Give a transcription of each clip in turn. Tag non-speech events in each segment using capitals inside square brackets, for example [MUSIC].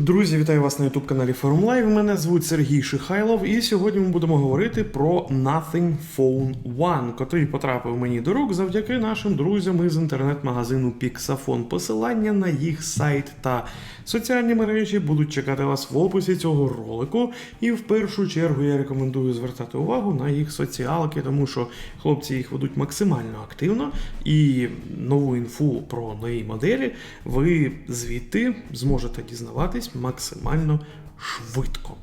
Друзі, вітаю вас на youtube каналі Forum Live. Мене звуть Сергій Шихайлов, і сьогодні ми будемо говорити про Nothing Phone One, котрий потрапив мені до рук завдяки нашим друзям із інтернет-магазину Pixafon. Посилання на їх сайт та соціальні мережі будуть чекати вас в описі цього ролику. І в першу чергу я рекомендую звертати увагу на їх соціалки, тому що хлопці їх ведуть максимально активно. І нову інфу про нові моделі ви звідти зможете дізнаватись максимально швидко.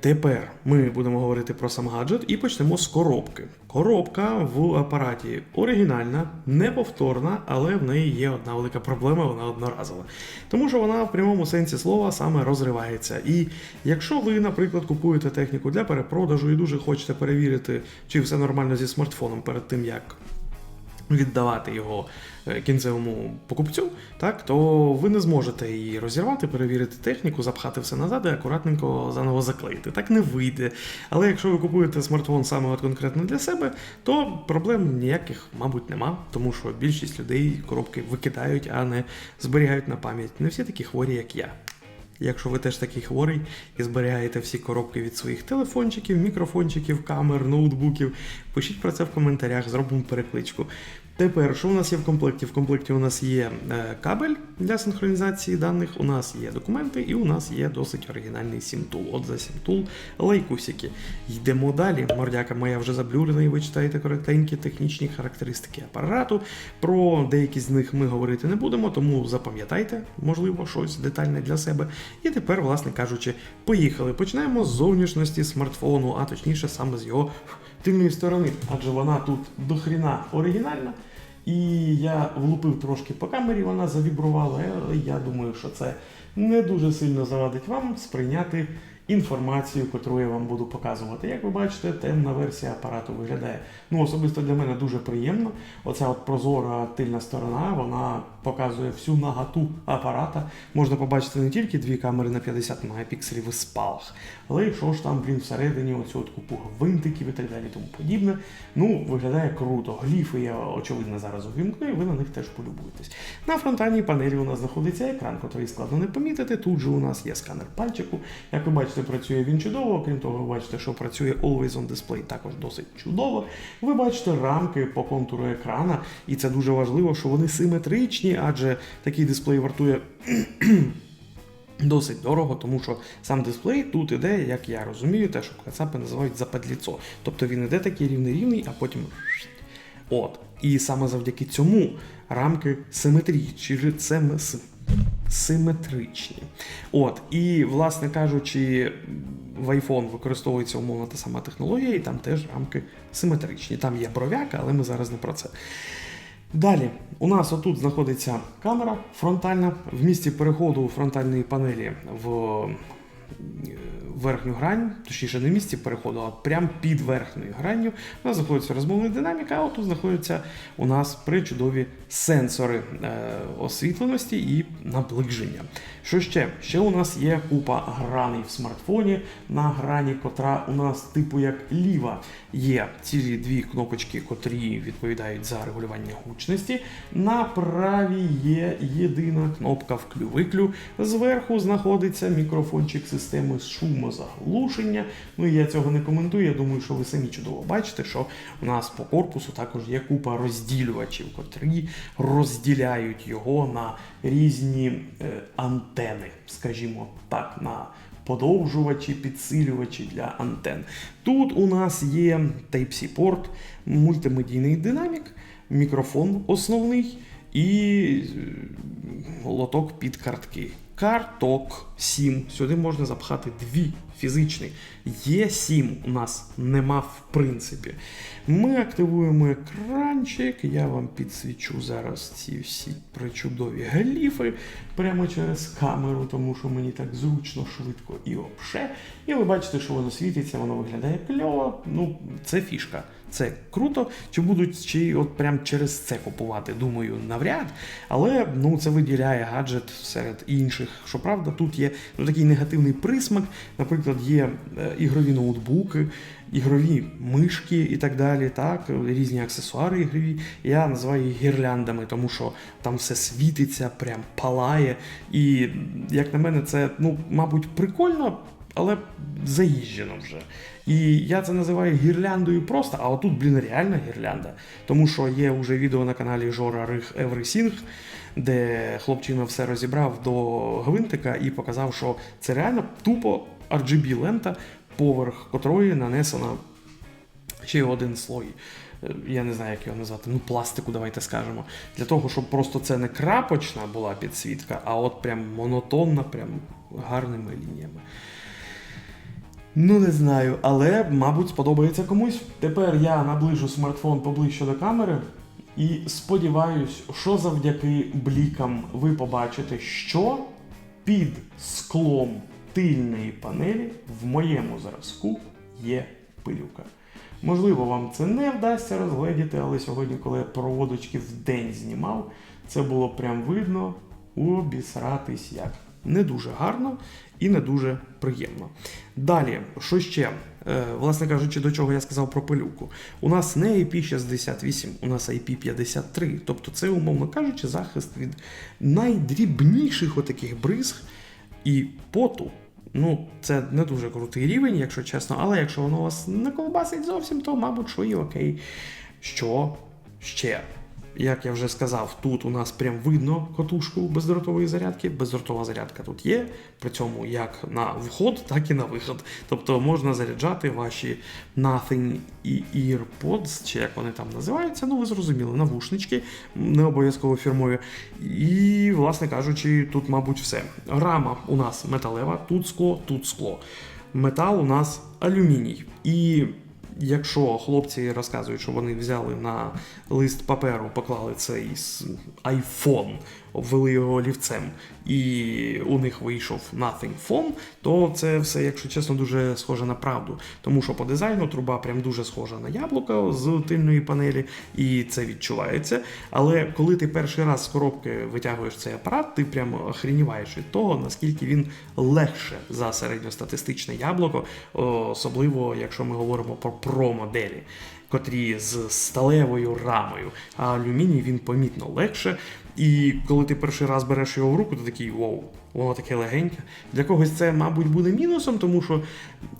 Тепер ми будемо говорити про сам гаджет і почнемо з коробки. Коробка в апараті оригінальна, неповторна, але в неї є одна велика проблема, вона одноразова. Тому що вона в прямому сенсі слова саме розривається. І якщо ви, наприклад, купуєте техніку для перепродажу і дуже хочете перевірити, чи все нормально зі смартфоном перед тим, як віддавати його е, кінцевому покупцю, так то ви не зможете її розірвати, перевірити техніку, запхати все назад і акуратненько заново заклеїти. Так не вийде. Але якщо ви купуєте смартфон саме от конкретно для себе, то проблем ніяких, мабуть, нема, тому що більшість людей коробки викидають, а не зберігають на пам'ять. Не всі такі хворі, як я. Якщо ви теж такий хворий і зберігаєте всі коробки від своїх телефончиків, мікрофончиків, камер, ноутбуків, пишіть про це в коментарях, зробимо перекличку. Тепер, що у нас є в комплекті? В комплекті у нас є е, кабель для синхронізації даних, у нас є документи і у нас є досить оригінальний сімтул. От за сімтул лайкусики. Йдемо далі. Мордяка моя вже заблюрена, і ви читаєте коротенькі технічні характеристики апарату. Про деякі з них ми говорити не будемо, тому запам'ятайте, можливо, щось детальне для себе. І тепер, власне кажучи, поїхали. Починаємо з зовнішності смартфону, а точніше саме з його тильної сторони, адже вона тут дохріна оригінальна. І я влупив трошки по камері, вона завібрувала, але я думаю, що це не дуже сильно завадить вам сприйняти інформацію, яку я вам буду показувати. Як ви бачите, темна версія апарату виглядає. Ну, особисто для мене дуже приємно. Оця от прозора тильна сторона, вона показує всю наготу апарата. Можна побачити не тільки дві камери на 50 мегапікселів із спалах, але й що ж там, блін, всередині оцю от купу гвинтиків і так далі, тому подібне. Ну, виглядає круто. Гліфи я очевидно зараз увімкну, і ви на них теж полюбуєтесь. На фронтальній панелі у нас знаходиться екран, який складно не помітити. Тут же у нас є сканер пальчику. Як ви бачите, працює він чудово. Крім того, ви бачите, що працює Always on Display також досить чудово. Ви бачите рамки по контуру екрана, і це дуже важливо, що вони симетричні, адже такий дисплей вартує. [CLEARS THROAT] Досить дорого, тому що сам дисплей тут іде, як я розумію, те, що кацапи називають западліцо. Тобто він іде такий рівний-рівний, а потім. [CLEARS THROAT] От. І саме завдяки цьому рамки симетричні. Це симетричні. От. І, власне кажучи, в iPhone використовується умовно та сама технологія, і там теж рамки симетричні. Там є бровяка, але ми зараз не про це. Далі, у нас отут знаходиться камера фронтальна. В місці переходу фронтальної панелі в верхню грань, точніше не в місці переходу, а прямо під верхньою гранню. У нас знаходиться розмовна динаміка, а отут знаходяться у нас причудові сенсори е, освітленості і наближення. Що ще? Ще у нас є купа граней в смартфоні, на грані, котра у нас типу як ліва. Є цілі дві кнопочки, котрі відповідають за регулювання гучності. На правій є єдина кнопка вклю-виклю. Зверху знаходиться мікрофончик системи шумозаглушення. Ну і я цього не коментую. Я думаю, що ви самі чудово бачите, що у нас по корпусу також є купа розділювачів, котрі розділяють його на різні е, антени, скажімо так, на подовжувачі, підсилювачі для антен. Тут у нас є Type-C порт, мультимедійний динамік, мікрофон основний і лоток під картки. Карток 7. Сюди можна запхати дві фізичні. Є 7 у нас нема в принципі. Ми активуємо екранчик. Я вам підсвічу зараз ці всі причудові гліфи прямо через камеру, тому що мені так зручно, швидко і обше. І ви бачите, що воно світиться, воно виглядає кльово. Ну, це фішка. Це круто. Чи будуть чи от прям через це купувати? Думаю, навряд. Але ну це виділяє гаджет серед інших. Щоправда, тут є ну, такий негативний присмак. Наприклад, є е, ігрові ноутбуки, ігрові мишки і так далі. Так, різні аксесуари ігрові. Я називаю їх гірляндами, тому що там все світиться, прям палає. І як на мене, це ну, мабуть, прикольно. Але заїжджено вже. І я це називаю гірляндою просто, а отут, блін, реальна гірлянда. Тому що є вже відео на каналі Жора Рих Everything, де хлопчина все розібрав до гвинтика і показав, що це реально тупо RGB лента, поверх котрої нанесено ще один слой. Е, Я не знаю, як його назвати. Ну, пластику, давайте скажемо. Для того, щоб просто це не крапочна була підсвітка, а от прям монотонна, прям гарними лініями. Ну, не знаю, але, мабуть, сподобається комусь. Тепер я наближу смартфон поближче до камери і сподіваюсь, що завдяки блікам ви побачите, що під склом тильної панелі в моєму зразку є пилюка. Можливо, вам це не вдасться розгледіти, але сьогодні, коли я проводочки в день знімав, це було прям видно обісратись як. Не дуже гарно і не дуже приємно. Далі, що ще? Е, власне кажучи, до чого я сказав про пилюку. У нас не IP68, у нас IP53. Тобто це, умовно кажучи, захист від найдрібніших отаких бризг і поту. Ну, це не дуже крутий рівень, якщо чесно, але якщо воно вас не колбасить зовсім, то, мабуть, що і окей. Що ще? Як я вже сказав, тут у нас прям видно катушку бездротової зарядки. Бездротова зарядка тут є, при цьому як на вход, так і на виход. Тобто можна заряджати ваші Nothing і EarPods, чи як вони там називаються, ну ви зрозуміли, навушнички, не обов'язково фірмові. І, власне кажучи, тут, мабуть, все. Рама у нас металева, тут скло, тут скло. Метал у нас алюміній. І Якщо хлопці розказують, що вони взяли на лист паперу, поклали цей айфон. Обвели його олівцем, і у них вийшов Nothing Phone, то це все, якщо чесно, дуже схоже на правду. Тому що по дизайну труба прям дуже схожа на яблуко з тильної панелі, і це відчувається. Але коли ти перший раз з коробки витягуєш цей апарат, ти прям охреніваєш від того, наскільки він легше за середньостатистичне яблуко, особливо якщо ми говоримо про про моделі. Котрі з сталевою рамою, а алюміній він помітно легше. І коли ти перший раз береш його в руку, ти такий вау, воно таке легеньке. Для когось це, мабуть, буде мінусом, тому що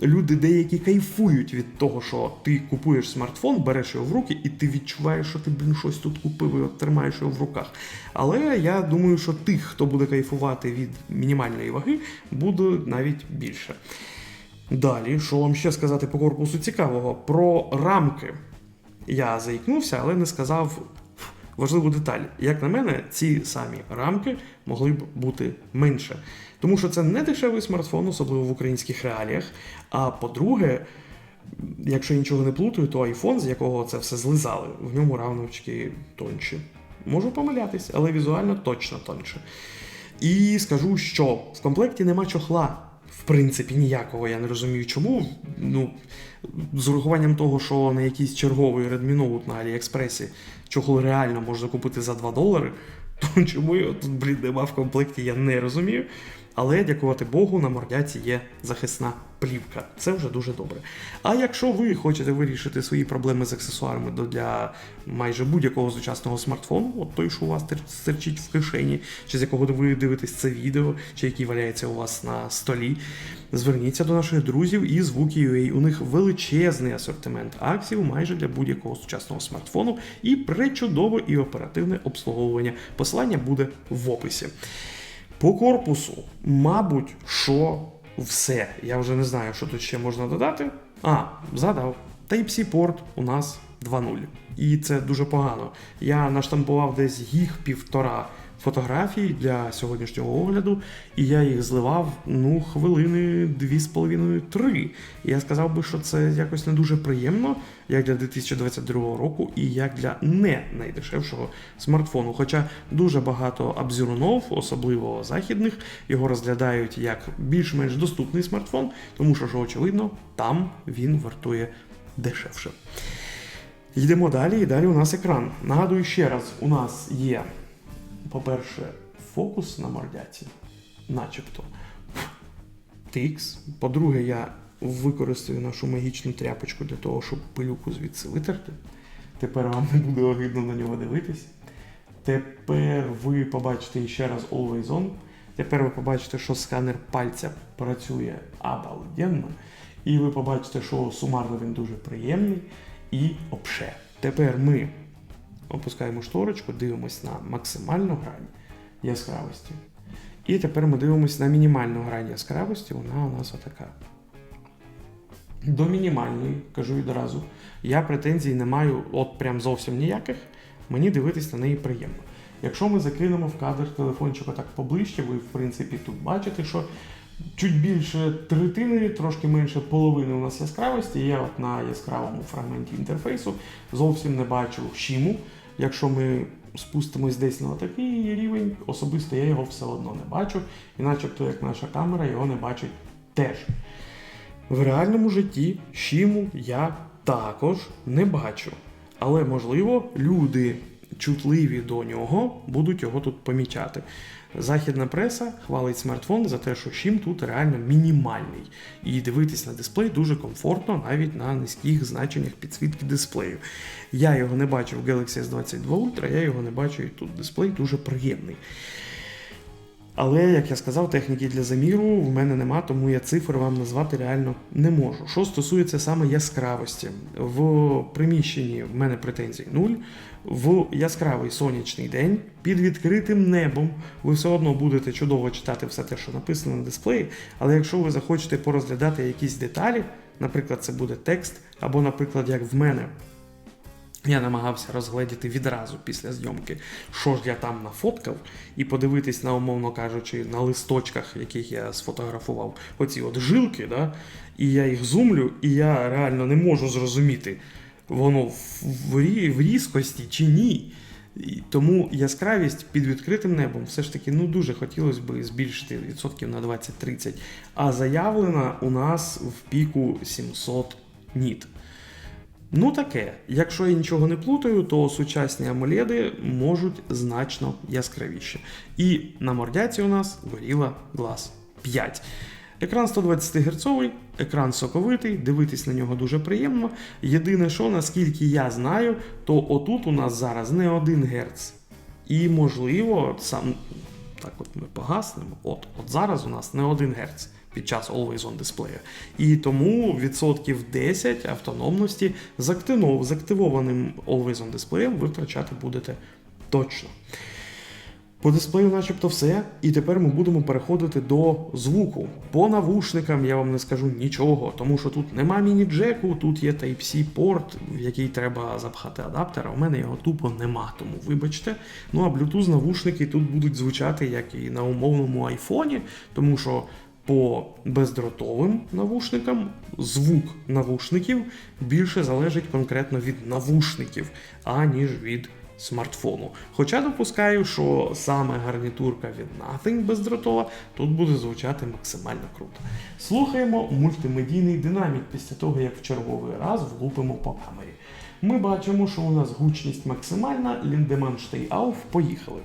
люди деякі кайфують від того, що ти купуєш смартфон, береш його в руки, і ти відчуваєш, що ти блін щось тут купив і от тримаєш його в руках. Але я думаю, що тих, хто буде кайфувати від мінімальної ваги, буде навіть більше. Далі, що вам ще сказати по корпусу цікавого? Про рамки. Я заікнувся, але не сказав важливу деталь. Як на мене, ці самі рамки могли б бути менше. Тому що це не дешевий смартфон, особливо в українських реаліях. А по-друге, якщо я нічого не плутаю, то iPhone, з якого це все злизали, в ньому рамочки тонші. Можу помилятись, але візуально точно тонше. І скажу, що в комплекті нема чохла. В принципі, ніякого я не розумію, чому. Ну, з урахуванням того, що на якийсь черговий Note на Аліекспресі чохол реально можна купити за 2 долари, [LAUGHS] то чому його тут, блін, нема в комплекті, я не розумію. Але дякувати Богу, на мордяці є захисна плівка. Це вже дуже добре. А якщо ви хочете вирішити свої проблеми з аксесуарами для майже будь-якого сучасного смартфону, от той, що у вас стерчить в кишені, чи з якого ви дивитесь це відео, чи який валяється у вас на столі, зверніться до наших друзів із Звуки.ua. У них величезний асортимент акцій майже для будь-якого сучасного смартфону і пречудове і оперативне обслуговування. Посилання буде в описі. По корпусу, мабуть, що все. Я вже не знаю, що тут ще можна додати. А, згадав. Type-C порт у нас 2.0. І це дуже погано. Я наштампував десь їх півтора фотографій для сьогоднішнього огляду, і я їх зливав ну, хвилини 2,5-3. І я сказав би, що це якось не дуже приємно, як для 2022 року, і як для не найдешевшого смартфону. Хоча дуже багато обзірунов, особливо західних, його розглядають як більш-менш доступний смартфон, тому що, що очевидно, там він вартує дешевше. Йдемо далі, і далі у нас екран. Нагадую ще раз, у нас є, по-перше, фокус на мордяці, начебто. Тикс. По-друге, я використаю нашу магічну тряпочку для того, щоб пилюку звідси витерти. Тепер вам не буде огидно на нього дивитись. Тепер ви побачите ще раз Always On. Тепер ви побачите, що сканер пальця працює обалденно. І ви побачите, що сумарно він дуже приємний і обше. Тепер ми опускаємо шторочку, дивимось на максимальну грань яскравості. І тепер ми дивимося на мінімальну грань яскравості. Вона у нас отака. До мінімальної, кажу відразу, я претензій не маю от прям зовсім ніяких. Мені дивитись на неї приємно. Якщо ми закинемо в кадр телефончика так поближче, ви в принципі тут бачите, що чуть більше третини, трошки менше половини у нас яскравості. Я от на яскравому фрагменті інтерфейсу зовсім не бачу шіму. Якщо ми спустимось десь на такий рівень, особисто я його все одно не бачу, і начебто як наша камера його не бачить теж. В реальному житті шіму я також не бачу. Але, можливо, люди чутливі до нього будуть його тут помічати. Західна преса хвалить смартфон за те, що чим тут реально мінімальний. І дивитись на дисплей дуже комфортно навіть на низьких значеннях підсвітки дисплею. Я його не бачу в Galaxy S22 Ultra, я його не бачу і тут дисплей дуже приємний. Але, як я сказав, техніки для заміру в мене нема, тому я цифр вам назвати реально не можу. Що стосується саме яскравості, в приміщенні в мене претензій нуль. В яскравий сонячний день під відкритим небом ви все одно будете чудово читати все те, що написано на дисплеї. Але якщо ви захочете порозглядати якісь деталі, наприклад, це буде текст, або, наприклад, як в мене. Я намагався розгледіти відразу після зйомки, що ж я там нафоткав, і подивитись на, умовно кажучи, на листочках, яких я сфотографував, оці от жилки, да? і я їх зумлю, і я реально не можу зрозуміти, воно в, в, в різкості чи ні. І тому яскравість під відкритим небом все ж таки ну дуже хотілося б збільшити відсотків на 20-30. А заявлена у нас в піку 700 ніт. Ну таке, якщо я нічого не плутаю, то сучасні AMOLED можуть значно яскравіше. І на мордяці у нас Gorilla Glass 5. Екран 120 Гц, екран соковитий, дивитись на нього дуже приємно. Єдине, що наскільки я знаю, то отут у нас зараз не 1 Гц. І можливо, сам так от ми погаснемо. От, от зараз у нас не 1 Гц під час Always On дисплею. І тому відсотків 10 автономності з, активованим Always On дисплеєм ви втрачати будете точно. По дисплею, начебто, все. І тепер ми будемо переходити до звуку. По навушникам я вам не скажу нічого, тому що тут нема міні-джеку, тут є Type-C порт, в який треба запхати адаптер, а у мене його тупо нема, тому вибачте. Ну а Bluetooth навушники тут будуть звучати як і на умовному айфоні, тому що по бездротовим навушникам звук навушників більше залежить конкретно від навушників, аніж від смартфону. Хоча допускаю, що саме гарнітурка від Nothing бездротова тут буде звучати максимально круто. Слухаємо мультимедійний динамік після того, як в черговий раз влупимо по камері. Ми бачимо, що у нас гучність максимальна, Ліндеман Штей Ауф, поїхали.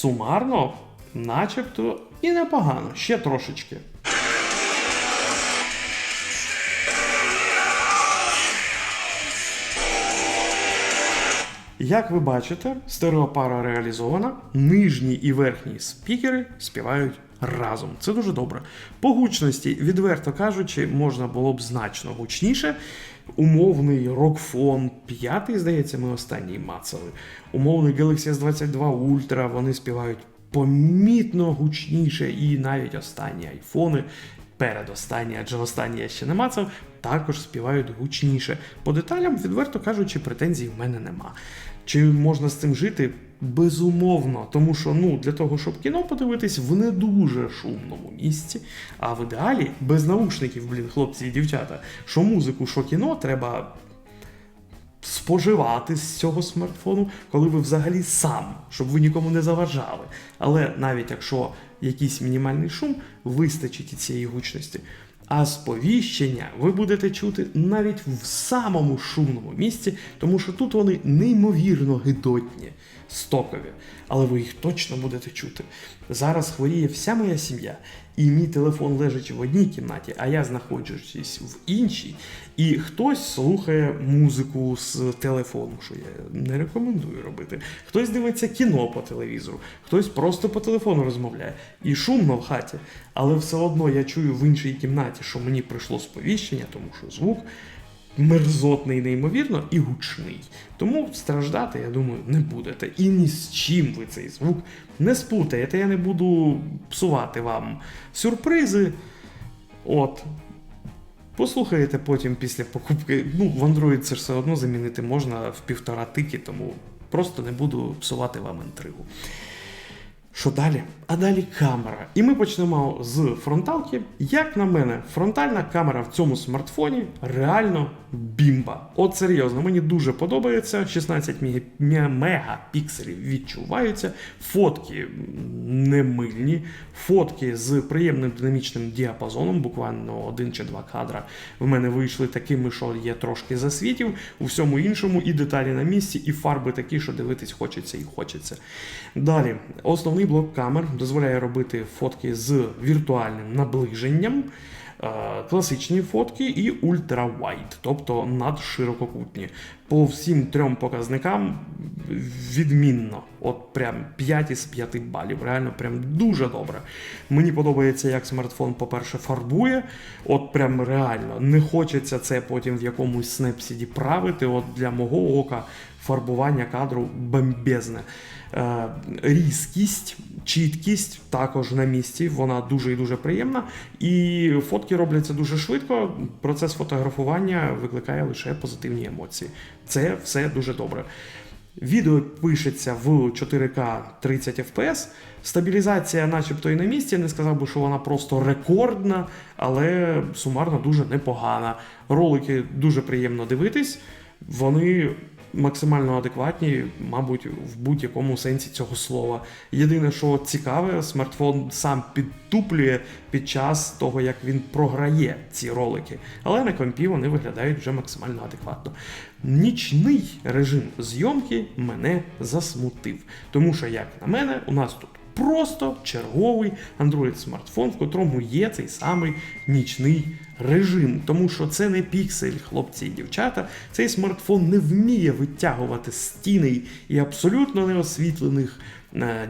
Сумарно, начебто і непогано, ще трошечки. Як ви бачите, стереопара реалізована, нижні і верхні спікери співають разом. Це дуже добре. По гучності, відверто кажучи, можна було б значно гучніше. Умовний Rockphone 5, здається, ми останній мацали. Умовний Galaxy S22 Ultra, вони співають помітно гучніше, і навіть останні айфони передостанні, адже останні я ще не мацав, також співають гучніше. По деталям, відверто кажучи, претензій в мене нема. Чи можна з цим жити? Безумовно, тому що ну для того, щоб кіно подивитись в не дуже шумному місці, а в ідеалі без наушників, блін, хлопці і дівчата, що музику, що кіно треба споживати з цього смартфону, коли ви взагалі сам, щоб ви нікому не заважали. Але навіть якщо якийсь мінімальний шум, вистачить і цієї гучності. А сповіщення ви будете чути навіть в самому шумному місці, тому що тут вони неймовірно гидотні, стокові, але ви їх точно будете чути. Зараз хворіє вся моя сім'я, і мій телефон лежить в одній кімнаті, а я знаходжусь в іншій, і хтось слухає музику з телефону, що я не рекомендую робити. Хтось дивиться кіно по телевізору, хтось просто по телефону розмовляє. І шумно в хаті, але все одно я чую в іншій кімнаті, що мені прийшло сповіщення, тому що звук мерзотний, неймовірно, і гучний. Тому страждати, я думаю, не будете. І ні з чим ви цей звук не сплутаєте. Я не буду псувати вам сюрпризи. От. Послухаєте потім після покупки. Ну, в Android це ж все одно замінити можна в півтора тики, тому просто не буду псувати вам інтригу. Що далі? А далі камера. І ми почнемо з фронталки. Як на мене, фронтальна камера в цьому смартфоні реально бімба. От серйозно, мені дуже подобається. 16 мега- мега- мегапікселів відчуваються. Фотки не мильні, фотки з приємним динамічним діапазоном, буквально один чи два кадра в мене вийшли такими, що є трошки засвітів. У всьому іншому і деталі на місці, і фарби такі, що дивитись хочеться і хочеться. Далі, основний блок камер дозволяє робити фотки з віртуальним наближенням. е, Класичні фотки і ультравайд, тобто надширококутні. По всім трьом показникам відмінно. От прям 5 із 5 балів. Реально, прям дуже добре. Мені подобається, як смартфон, по-перше, фарбує. От прям реально. Не хочеться це потім в якомусь снепсіді правити. От для мого ока фарбування кадру бомбезне. Е, різкість, чіткість також на місці. Вона дуже і дуже приємна. І фотки робляться дуже швидко. Процес фотографування викликає лише позитивні емоції. Це все дуже добре. Відео пишеться в 4К 30 FPS. Стабілізація, начебто, і на місці. Не сказав би, що вона просто рекордна, але сумарно дуже непогана. Ролики дуже приємно дивитись. Вони максимально адекватні, мабуть, в будь-якому сенсі цього слова. Єдине, що цікаве, смартфон сам підтуплює під час того, як він програє ці ролики. Але на компі вони виглядають вже максимально адекватно. Нічний режим зйомки мене засмутив, тому що, як на мене, у нас тут. Просто черговий Android смартфон, в котрому є цей самий нічний режим. Тому що це не піксель, хлопці і дівчата. Цей смартфон не вміє витягувати стіни і абсолютно неосвітлених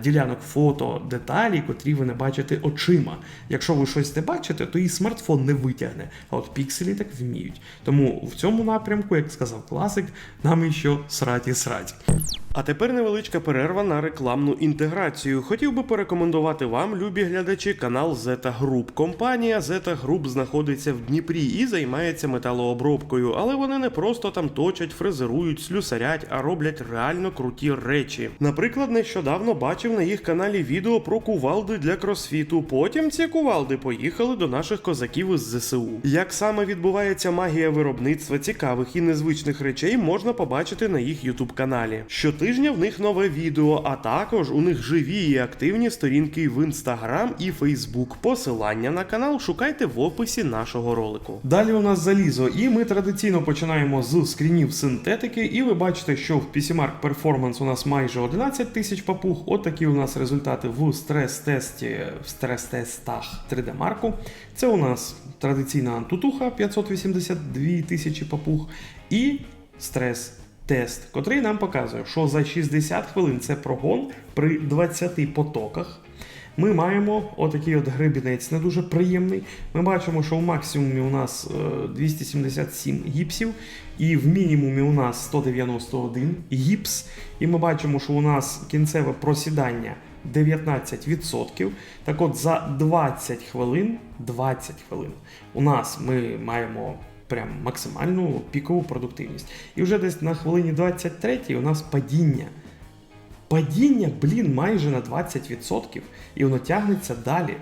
ділянок фото, деталі, котрі ви не бачите очима. Якщо ви щось не бачите, то і смартфон не витягне. А от пікселі так вміють. Тому в цьому напрямку, як сказав класик, нам іще сраті сраті. А тепер невеличка перерва на рекламну інтеграцію. Хотів би порекомендувати вам, любі глядачі, канал Zeta Group. Компанія Zeta Group знаходиться в Дніпрі і займається металообробкою, але вони не просто там точать, фрезерують, слюсарять, а роблять реально круті речі. Наприклад, нещодавно бачив на їх каналі відео про кувалди для кросфіту. Потім ці кувалди поїхали до наших козаків із ЗСУ. Як саме відбувається магія виробництва цікавих і незвичних речей, можна побачити на їх ютуб каналі. Щотижня в них нове відео, а також у них живі і активні сторінки в інстаграм і фейсбук. Посилання на канал шукайте в описі нашого ролику. Далі у нас залізо, і ми традиційно починаємо з скрінів синтетики, і ви бачите, що в PCMark Performance у нас майже 11 тисяч папуг. От такі у нас результати в стрес-тесті, в стрес-тестах 3D Марку. Це у нас традиційна антутуха 582 тисячі папуг і стрес. Тест, котрий нам показує, що за 60 хвилин це прогон при 20 потоках. Ми маємо отакий от гребінець, не дуже приємний. Ми бачимо, що в максимумі у нас е, 277 гіпсів, і в мінімумі у нас 191 гіпс. І ми бачимо, що у нас кінцеве просідання 19%. Так от за 20 хвилин, 20 хвилин у нас ми маємо прям максимальну пікову продуктивність. І вже десь на хвилині 23 у нас падіння. Падіння, блін, майже на 20%, і воно тягнеться далі.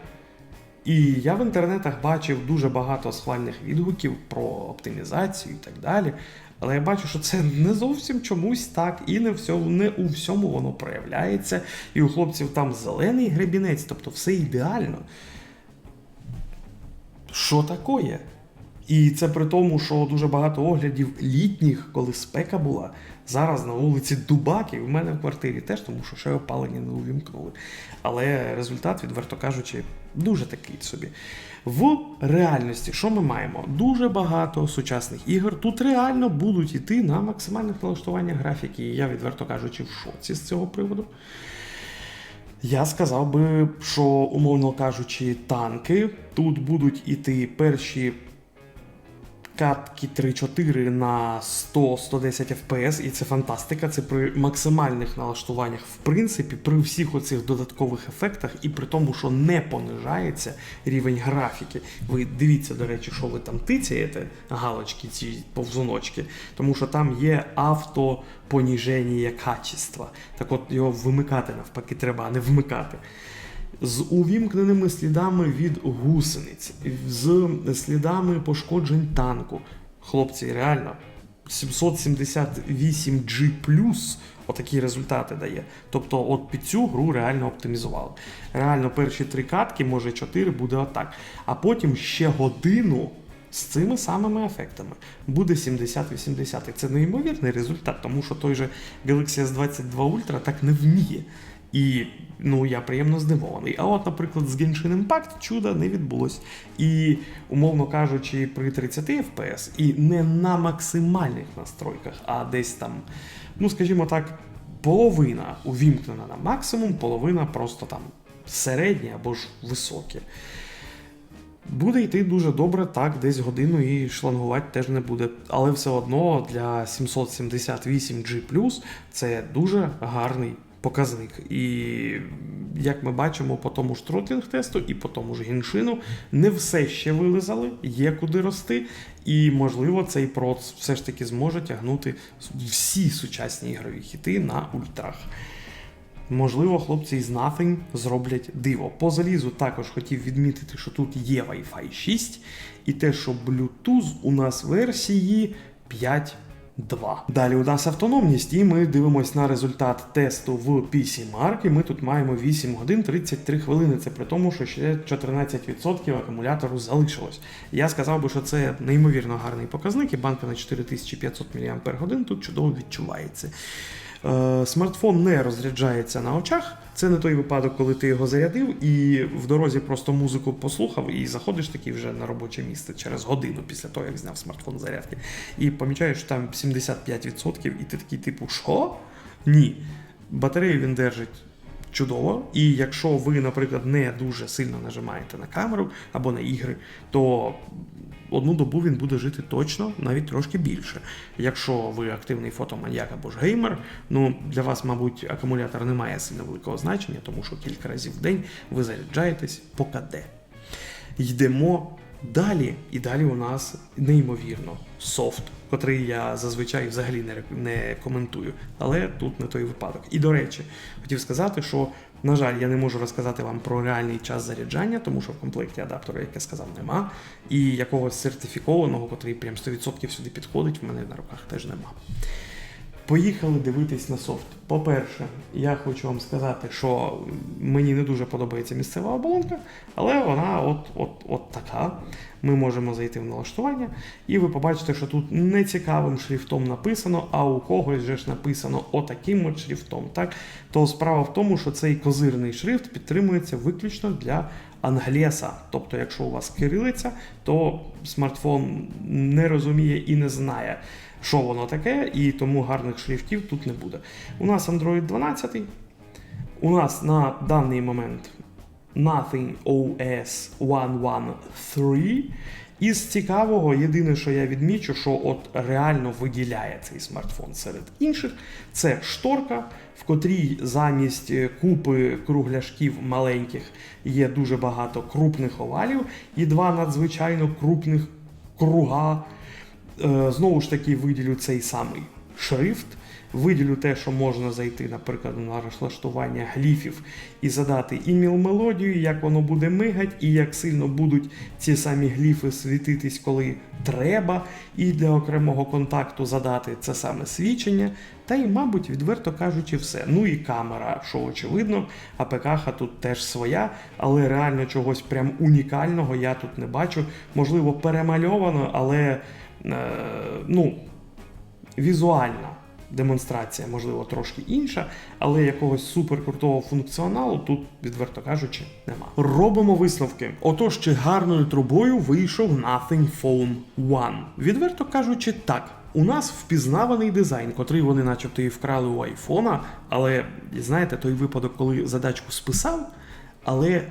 І я в інтернетах бачив дуже багато схвальних відгуків про оптимізацію і так далі. Але я бачу, що це не зовсім чомусь так, і не, всьому, не у всьому воно проявляється. І у хлопців там зелений гребінець, тобто все ідеально. що такое? І це при тому, що дуже багато оглядів літніх, коли спека була. Зараз на вулиці Дубаки, в мене в квартирі теж, тому що ще опалення не увімкнули. Але результат, відверто кажучи, дуже такий собі. В реальності, що ми маємо? Дуже багато сучасних ігор тут реально будуть йти на максимальних налаштуваннях графіки. І я, відверто кажучи, в шоці з цього приводу. Я сказав би, що, умовно кажучи, танки тут будуть іти перші катки 3-4 на 100-110 FPS, і це фантастика. Це при максимальних налаштуваннях, в принципі, при всіх оцих додаткових ефектах, і при тому, що не понижається рівень графіки. Ви дивіться, до речі, що ви там тицяєте, галочки, ці повзуночки, тому що там є автопоніження качества. Так от його вимикати навпаки треба, а не вмикати з увімкненими слідами від гусениць, з слідами пошкоджень танку. Хлопці, реально, 778G отакі результати дає. Тобто, от під цю гру реально оптимізували. Реально, перші три катки, може чотири, буде отак. А потім ще годину. З цими самими ефектами буде 70-80. Це неймовірний результат, тому що той же Galaxy S22 Ultra так не вміє. І ну я приємно здивований. А от, наприклад, з Genshin Impact чуда не відбулось. І, умовно кажучи, при 30 FPS і не на максимальних настройках, а десь там, ну скажімо так, половина увімкнена на максимум, половина просто там середня або ж високе. Буде йти дуже добре, так, десь годину і шлангувати теж не буде. Але все одно для 778G це дуже гарний показник. І як ми бачимо по тому ж тротінг тесту і по тому ж гіншину, не все ще вилизали, є куди рости. І, можливо, цей проц все ж таки зможе тягнути всі сучасні ігрові хіти на ультрах. Можливо, хлопці із Nothing зроблять диво. По залізу також хотів відмітити, що тут є Wi-Fi 6, і те, що Bluetooth у нас версії 5. 2. Далі у нас автономність, і ми дивимося на результат тесту в PC Mark, і Ми тут маємо 8 годин 33 хвилини. Це при тому, що ще 14% акумулятору залишилось. Я сказав би, що це неймовірно гарний показник, і банка на 4500 мАч тут чудово відчувається. Е, смартфон не розряджається на очах. Це не той випадок, коли ти його зарядив і в дорозі просто музику послухав, і заходиш такий вже на робоче місце через годину після того, як зняв смартфон зарядки. І помічаєш, що там 75%, і ти такий, типу, що? Ні. Батарею він держить. Чудово, і якщо ви, наприклад, не дуже сильно нажимаєте на камеру або на ігри, то одну добу він буде жити точно, навіть трошки більше. Якщо ви активний фотоманьяк або ж геймер, ну для вас, мабуть, акумулятор не має сильно великого значення, тому що кілька разів в день ви заряджаєтесь по КД. Йдемо далі, і далі у нас неймовірно софт, котрий я зазвичай взагалі не, не коментую. Але тут не той випадок. І до речі, хотів сказати, що на жаль, я не можу розказати вам про реальний час заряджання, тому що в комплекті адаптера, як я сказав, нема. І якогось сертифікованого, котрий прям 100% сюди підходить, в мене на руках теж нема. Поїхали дивитись на софт. По-перше, я хочу вам сказати, що мені не дуже подобається місцева оболонка, але вона от от, от така. Ми можемо зайти в налаштування, і ви побачите, що тут не цікавим шрифтом написано, а у когось же ж написано отаким от шрифтом. Так? То справа в тому, що цей козирний шрифт підтримується виключно для англіса. Тобто, якщо у вас кирилиця, то смартфон не розуміє і не знає що воно таке, і тому гарних шрифтів тут не буде. У нас Android 12. У нас на даний момент Nothing OS 1.1.3. Із цікавого, єдине, що я відмічу, що от реально виділяє цей смартфон серед інших, це шторка, в котрій замість купи кругляшків маленьких є дуже багато крупних овалів і два надзвичайно крупних круга знову ж таки, виділю цей самий шрифт. Виділю те, що можна зайти, наприклад, на розлаштування гліфів і задати іміл мелодію, як воно буде мигать, і як сильно будуть ці самі гліфи світитись, коли треба, і для окремого контакту задати це саме свідчення. Та й, мабуть, відверто кажучи, все. Ну і камера, що очевидно, АПК тут теж своя, але реально чогось прям унікального я тут не бачу. Можливо, перемальовано, але е, ну, візуальна демонстрація, можливо, трошки інша, але якогось суперкрутого функціоналу тут, відверто кажучи, нема. Робимо висновки. Отож, чи гарною трубою вийшов Nothing Phone One? Відверто кажучи, так. У нас впізнаваний дизайн, котрий вони начебто і вкрали у айфона, але знаєте, той випадок, коли задачку списав, але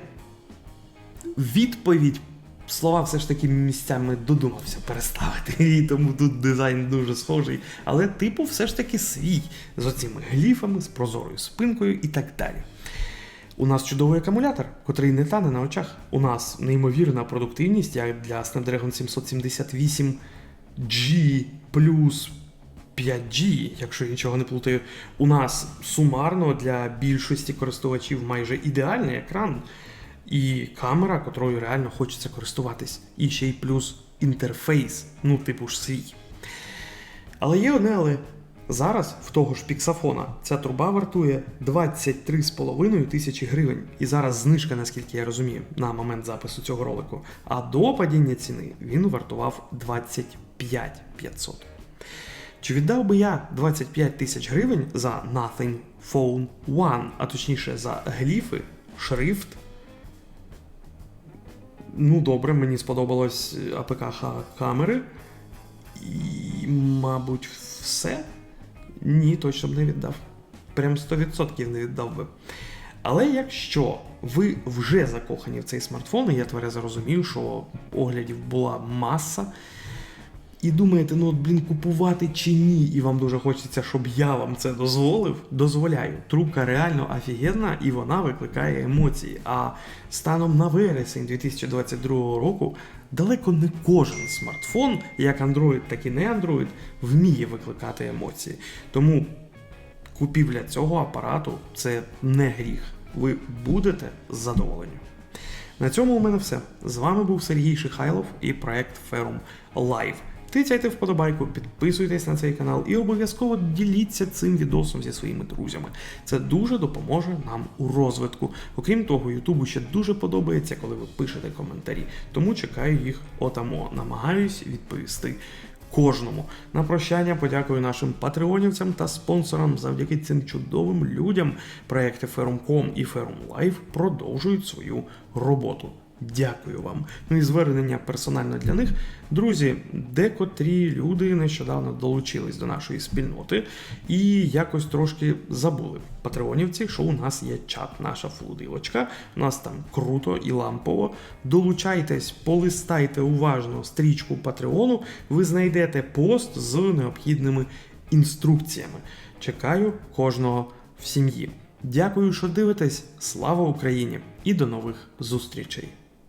відповідь слова все ж таки місцями додумався переставити, [LAUGHS] і тому тут дизайн дуже схожий. Але типу все ж таки свій з оцими гліфами, з прозорою спинкою і так далі. У нас чудовий акумулятор, котрий не тане на очах. У нас неймовірна продуктивність як для Snapdragon 778 G плюс 5G, якщо я нічого не плутаю. У нас сумарно для більшості користувачів майже ідеальний екран і камера, котрою реально хочеться користуватись. І ще й плюс інтерфейс, ну, типу ж свій. Але є одне, але зараз в того ж піксафона ця труба вартує 23,5 тисячі гривень. І зараз знижка, наскільки я розумію, на момент запису цього ролику. А до падіння ціни він вартував 25 500. Чи віддав би я 25 тисяч гривень за Nothing Phone One, а точніше за гліфи, шрифт? Ну, добре, мені сподобалось АПК камери. І, мабуть, все. Ні, точно б не віддав. Прям 100% не віддав би. Але якщо ви вже закохані в цей смартфон, і я тверезо розумію, що оглядів була маса, і думаєте, ну от, блін, купувати чи ні, і вам дуже хочеться, щоб я вам це дозволив, дозволяю. Трубка реально офігенна і вона викликає емоції. А станом на вересень 2022 року далеко не кожен смартфон, як Android, так і не Android, вміє викликати емоції. Тому купівля цього апарату це не гріх. Ви будете задоволені. На цьому у мене все. З вами був Сергій Шихайлов і проект Ferrum Live. Тицяйте вподобайку, підписуйтесь на цей канал і обов'язково діліться цим відосом зі своїми друзями. Це дуже допоможе нам у розвитку. Окрім того, Ютубу ще дуже подобається, коли ви пишете коментарі. Тому чекаю їх отамо. Намагаюсь відповісти. Кожному на прощання подякую нашим патреонівцям та спонсорам. Завдяки цим чудовим людям проекти Ferrum.com і Live продовжують свою роботу. Дякую вам. Ну і звернення персонально для них. Друзі, декотрі люди нещодавно долучились до нашої спільноти і якось трошки забули патреонівці, що у нас є чат, наша флудилочка. У нас там круто і лампово. Долучайтесь, полистайте уважно стрічку Патреону. Ви знайдете пост з необхідними інструкціями. Чекаю кожного в сім'ї. Дякую, що дивитесь. Слава Україні! І до нових зустрічей!